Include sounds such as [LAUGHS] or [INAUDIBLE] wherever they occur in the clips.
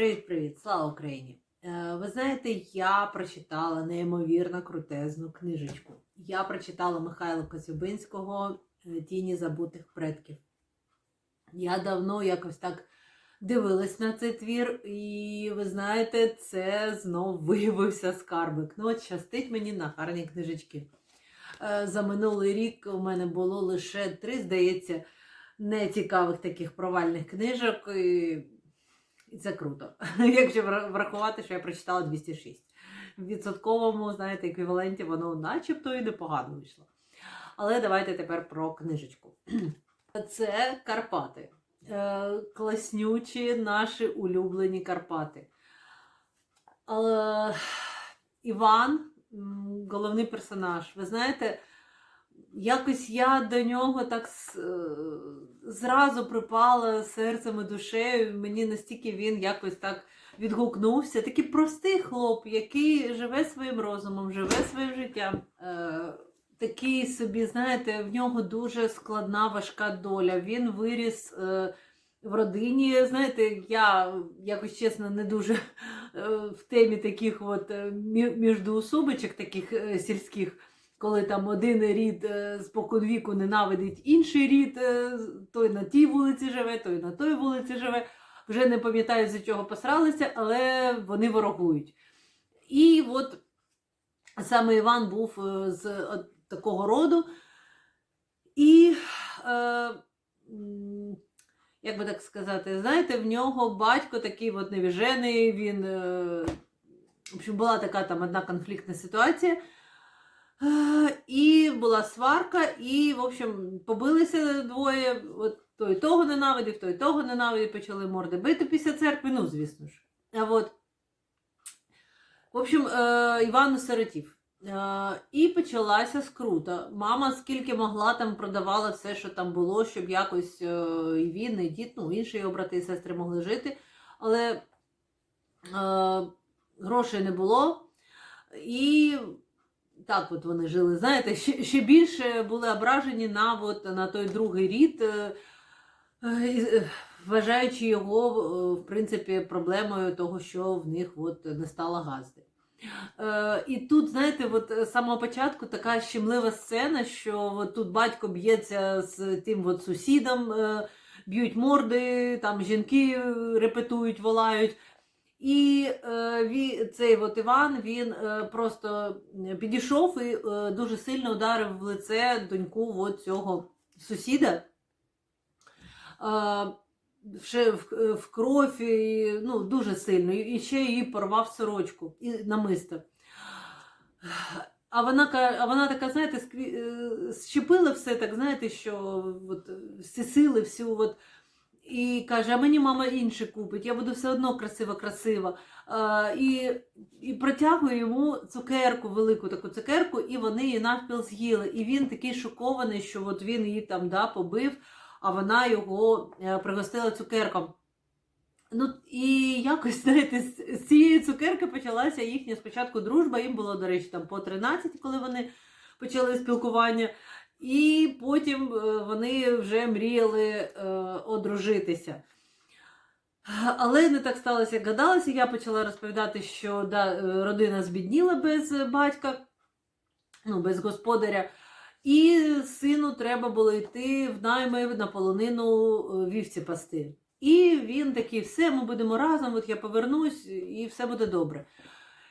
Привіт-привіт, слава Україні! Е, Ви знаєте, я прочитала неймовірно крутезну книжечку. Я прочитала Михайла Коцюбинського е, Тіні забутих предків. Я давно якось так дивилась на цей твір, і ви знаєте, це знов [LAUGHS] виявився скарбик. Ну, от щастить мені на гарні книжечки. Е, За минулий рік у мене було лише три, здається, нецікавих таких провальних книжок. І і це круто. [LAUGHS] Якщо вра- врахувати, що я прочитала 206. В відсотковому, знаєте, еквіваленті воно начебто і непогано вийшло. Але давайте тепер про книжечку. [CLEARS THROAT] Це Карпати. Е, Класнючі наші улюблені Карпати. Іван, головний персонаж, ви знаєте, якось я до нього так е, зразу припала серцем і душею. Мені настільки він якось так відгукнувся. Такий простий хлоп, який живе своїм розумом, живе своїм життям. Е, такий собі, знаєте, в нього дуже складна, важка доля. Він виріс. Е, в родині, знаєте, я якось чесно не дуже е, в темі таких от е, мі- таких е, сільських, коли там один рід е, споконвіку ненавидить інший рід, е, той на тій вулиці живе, той на той вулиці живе. Вже не пам'ятаю, за чого посралися, але вони ворогують. І от саме Іван був е, з такого роду. І, е, як би так сказати, знаєте, в нього батько такий от невіжений, він. Е, в общем, була така там одна конфліктна ситуація. І була сварка, і, в общем, побилися двоє. От той того ненавидів, той того ненавидів, почали морди бити після церкви, ну, звісно ж. А от. В общем, е, Іван осиротів. Е, І почалася скрута. Мама скільки могла там продавала все, що там було, щоб якось е, і він, і дід, ну, інші його брати і сестри могли жити. Але грошей не було. І так от вони жили. Знаєте, ще, ще більше були ображені на, от, на той другий рід, е, е, е, вважаючи його, в принципі, проблемою того, що в них от, не стало газди. І тут, знаєте, от з самого початку така щемлива сцена, що от тут батько б'ється з тим от сусідом, б'ють морди, там жінки репетують, волають. І е, цей от Іван він е, просто підійшов і е, дуже сильно ударив в лице доньку от цього сусіда. Е, ще в, в кров, і, ну, дуже сильно. І ще її порвав сорочку і намисто. А вона, а вона така, знаєте, скві- е, щепила все так, знаєте, що от, всі сили, всю от, і каже, мені мама інше купить, я буду все одно красива-красива. І, і протягує йому цукерку, велику таку цукерку, і вони її навпіл з'їли. І він такий шокований, що от він її там да, побив, а вона його е, пригостила цукерком. Ну, і якось, [LAUGHS] знаєте, з цієї цукерки почалася їхня спочатку дружба. Їм було, до речі, там по 13, коли вони почали спілкування. І потім е, вони вже мріяли е, одружитися. Але не так сталося, як гадалося. Я почала розповідати, що да, е, родина збідніла без батька, ну, без господаря. І сину треба було йти в найми на полонину вівці пасти. І він такий, все, ми будемо разом, от я повернусь, і все буде добре.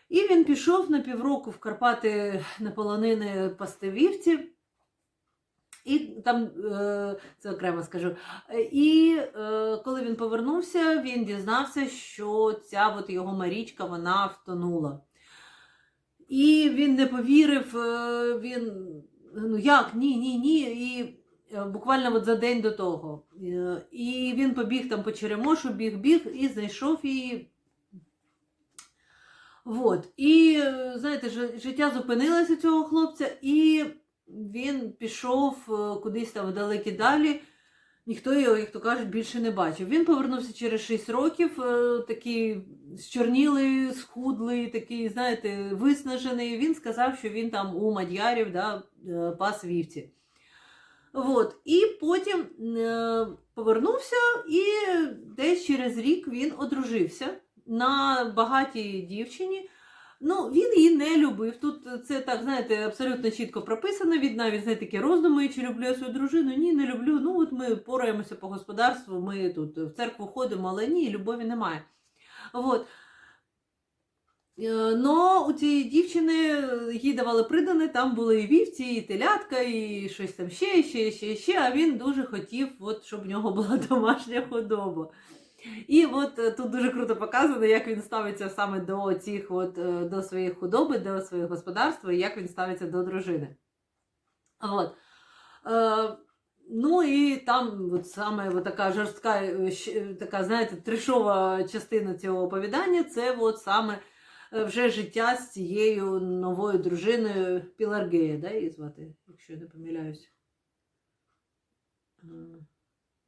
І він пішов на півроку в Карпати на полонини пасти вівці. І там, е, це окремо скажу. І е, коли він повернувся, він дізнався, що ця от його Марічка вона втонула. І він не повірив, е, він ну як, ні, ні, ні. І буквально от за день до того. І він побіг там по Черемошу, біг, біг і знайшов її. Вот. І, знаєте, життя зупинилося цього хлопця, і він пішов е, кудись там далекі далі. Ніхто його, як то кажуть, більше не бачив. Він повернувся через 6 років, е, такий зчорнілий, схудлий, такий, знаєте, виснажений. Він сказав, що він там у мадярів да, е, пас вівці. Вот. І потім повернувся, і десь через рік він одружився. на багатій дівчині. Ну, він її не любив. Тут це так, знаєте, абсолютно чітко прописано. Він навіть знаєте, такі роздуми, чи люблю я свою дружину. Ні, не люблю. Ну, от ми пораємося по господарству, ми тут в церкву ходимо, але ні, любові немає. От. Е, Но у цієї дівчини е, їй давали придане, там були і вівці, і телятка, і щось там ще, ще, ще, ще. А він дуже хотів, от, щоб в нього була [LAUGHS] домашня худоба. І от е, тут дуже круто показано, як він ставиться саме до цих от, е, до своєї худоби, до свого господарства, і як він ставиться до дружини. От. Е, ну і там от саме от така жорстка, е, така, знаєте, трешова частина цього оповідання це от саме вже життя з цією новою дружиною Піларгея, да, її звати, якщо я не помиляюсь.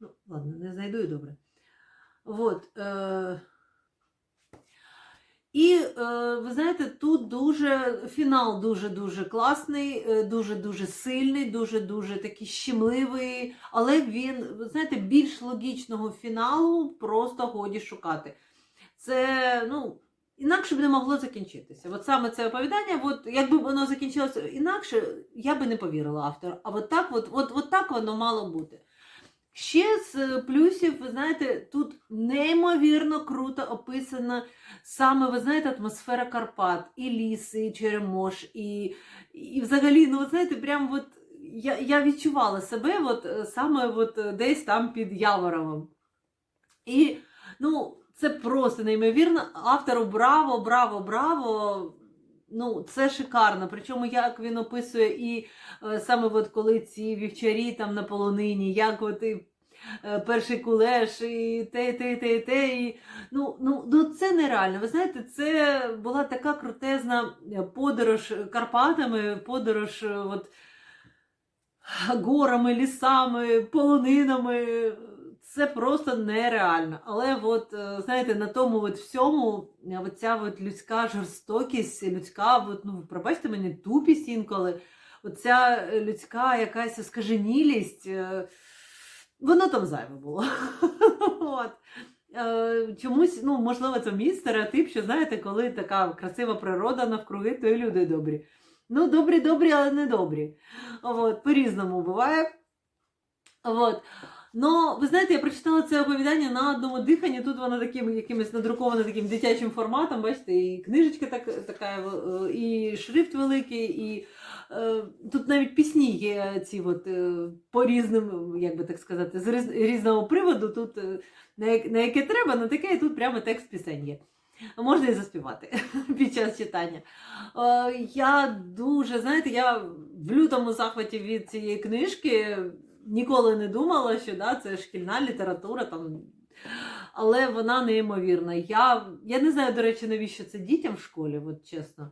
Ну, ладно, не знайду і добре. Вот. Е... І е, ви знаєте, тут дуже фінал дуже-дуже класний, е, дуже-дуже сильний, дуже-дуже такий щемливий, але він, ви знаєте, більш логічного фіналу просто годі шукати. Це, ну, інакше б не могло закінчитися. От саме це оповідання, от, якби воно закінчилося інакше, я би не повірила автору. А от так, от, от, от так воно мало бути. Ще з е, плюсів, ви знаєте, тут неймовірно круто описана саме, ви знаєте, атмосфера Карпат, і ліси, і Черемош, і, і взагалі, ну, ви знаєте, прям от я, я відчувала себе от, е, саме от е, десь там під Яворовом. І, ну, це просто неймовірно. Автору браво, браво, браво. Ну, це шикарно. Причому як він описує і е, саме от коли ці вівчарі там на полонині, як от і е, перший кулеш, і те, те, те, те. І, ну, ну, ну, це нереально. Ви знаєте, це була така крутезна е, подорож Карпатами, подорож от, горами, лісами, полонинами. Це просто нереально. Але от, е, знаєте, на тому от всьому е, оця от людська жорстокість, людська, от, ну, пробачте мені, тупість інколи, оця людська якась скаженілість, е, воно там зайве було. [LAUGHS] От. Чомусь, ну, можливо, це мій стереотип, що знаєте, коли така красива природа навкруги, то і люди добрі. Ну, добрі, добрі, але не добрі. От, по-різному буває. От. Ну, ви знаєте, я прочитала це оповідання на одному диханні. Тут воно таким якимось надруковане таким дитячим форматом. Бачите, і книжечка так, така, е, і шрифт великий, і е, тут навіть пісні є ці от, е, по різним, як би так сказати, з різ, різного приводу. Тут е, на, на яке треба, на таке, і тут прямо текст пісень є. Можна і заспівати [LAUGHS] під час читання. Е, я дуже, знаєте, я в лютому захваті від цієї книжки ніколи не думала, що да, це шкільна література там. Але вона неймовірна. Я, я не знаю, до речі, навіщо це дітям в школі, от чесно.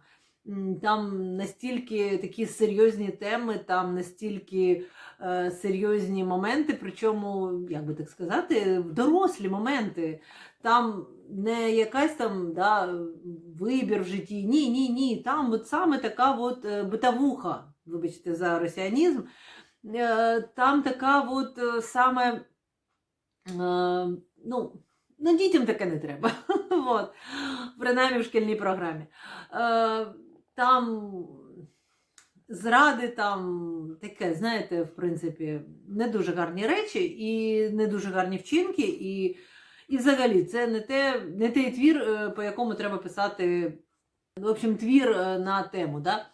Там настільки такі серйозні теми, там настільки е, серйозні моменти, причому, як би так сказати, дорослі моменти. Там не якась там да, вибір в житті. Ні, ні, ні. Там от саме така от е, битавуха, вибачте за росіанізм. Е, Там така от е, саме, е, ну, ну, дітям таке не треба. [LAUGHS] от. Принаймні в шкільній програмі. Е, Там зради, там таке, знаєте, в принципі, не дуже гарні речі і не дуже гарні вчинки. І, і взагалі, це не, те, не той твір, по якому треба писати, в общем, твір на тему. Да?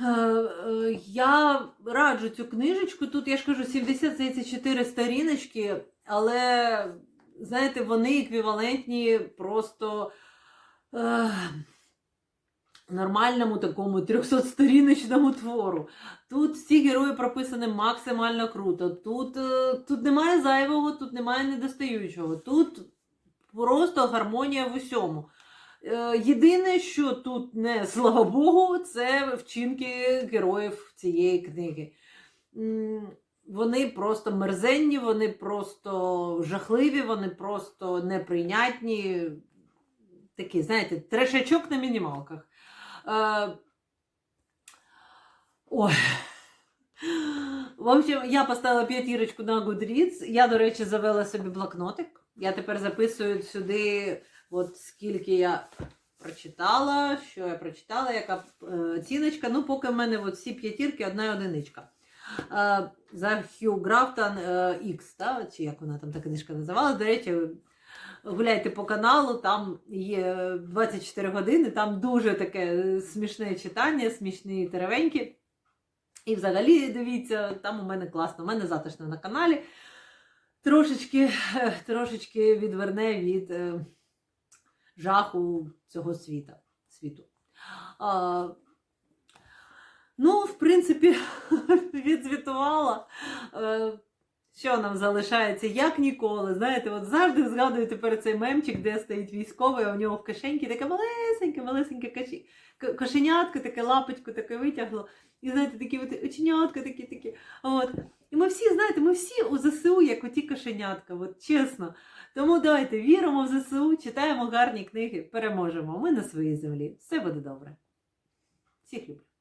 Е, е, Я раджу цю книжечку. Тут я ж кажу 74 сторіночки, але знаєте, вони еквівалентні просто е, нормальному такому 300-сторіночному твору. Тут всі герої прописані максимально круто. Тут, е, тут немає зайвого, тут немає недостаючого. Тут просто гармонія в усьому. Е, Єдине, що тут не слава Богу, це вчинки героїв цієї книги. Вони просто мерзенні, вони просто жахливі, вони просто неприйнятні. Такі, знаєте, трешачок на мінімалках. Е, Ой. В общем, я поставила п'ятірочку на Goodreads. Я, до речі, завела собі блокнотик. Я тепер записую сюди От скільки я прочитала, що я прочитала, яка е, оціночка. Ну, поки в мене от всі п'ятірки, одна одиничка. Е, за Хью Графтон е, X, да? чи як вона там та книжка називалась. До речі, гуляйте по каналу, там є 24 години, там дуже таке смішне читання, смішні теревеньки. І взагалі дивіться, там у мене класно, у мене затишно на каналі. Трошечки, трошечки відверне від жаху цього світа, світу. А, ну, в принципі, [LAUGHS] відзвітувала. Що нам залишається, як ніколи. Знаєте, от завжди згадую тепер цей мемчик, де стоїть військовий, а у нього в кишеньці таке малесеньке, малесеньке каші... кошенятко, таке лапочку таке витягло. І знаєте, такі от оченятка такі такі. От. І ми всі, знаєте, ми всі у ЗСУ, як оті кошенятка, от чесно. Тому давайте віримо в ЗСУ, читаємо гарні книги, переможемо. Ми на своїй землі. Все буде добре. Всіх люблю.